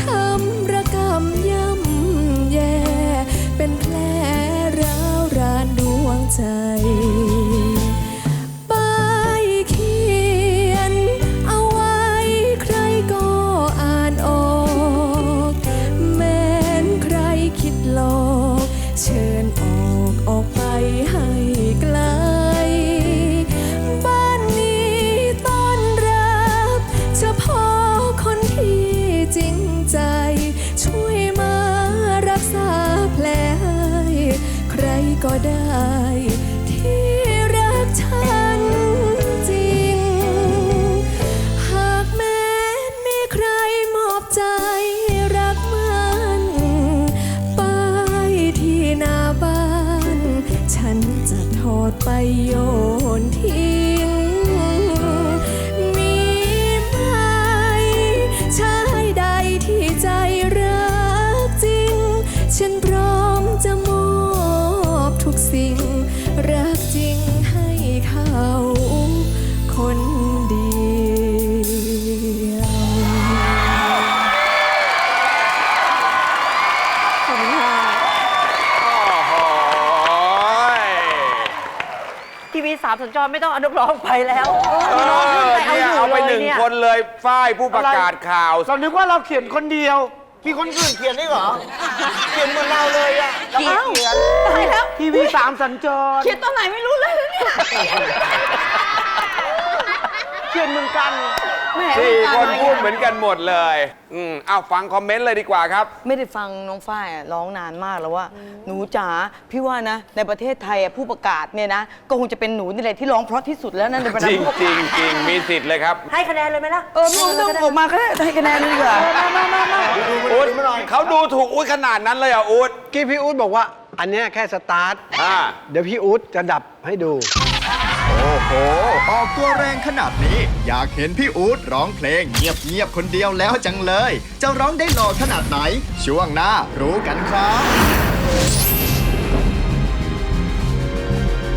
ช้ำระกำย่ำแย่ เป็นแผลร้าวรานดวงใจ ก็ได้ ที่รักฉันจริง หากแม้มีใครมอบใจรักมันป้ายที่หน้าบ้าน ฉันจะถอดไปโย สามสัญจรไม่ต้องเอานักร้องไปแล้วเออเนี่ยเอาไปหนึ่งคนเลยฝ้ายผู้ประกาศข่าว เรานึกว่าเราเขียนคนเดียว มีคนอื่นเขียนได้เหรอ เขียนเหมือนเราเลยอะแล้วก็เขียนตายแล้วทีวีสามสัญจร เขียนตอนไหนไม่รู้เลยนะเนี่ย เขียนเหมือนกัน แหมสี่วงการคนมาพูดเหมือนกันหมดเลย อืมเอาฟังคอมเมนต์เลยดีกว่าครับ ไม่ได้ฟังน้องฝ้ายอะร้องนานมากแล้วว่าหนูจ๋าพี่ว่านะ ในประเทศไทยอะผู้ประกาศเนี่ยนะ ก็คงจะเป็นหนูนี่แหละที่ร้องเพราะที่สุดแล้วนะในบรรจดาริงผู้ประจริกางศจริงมีสิทธิ์เลยครับให้คะแนนเลยไหมล่ะเออไม่ต้องออกมาก็ได้ให้คะแนนเลยดีกว่าอุ๊ดเขาดูถูกอุ๊ดขนาดนั้นเลยเหรอะอุ๊ดกี้พี่อู๊ดบอกว่า อันเนี้ยแค่สตาร์ท อ่าเดี๋ยวพี่อู๊ดจะดับให้ดู โอ้โหอ อกตัวแรงขนาดนี้ อยากเห็นพี่อู๊ดร้องเพลงเงียบๆคนเดียวแล้วจังเลย จะร้องได้หล่อขนาดไหน ช่วงหน้ารู้กันครับ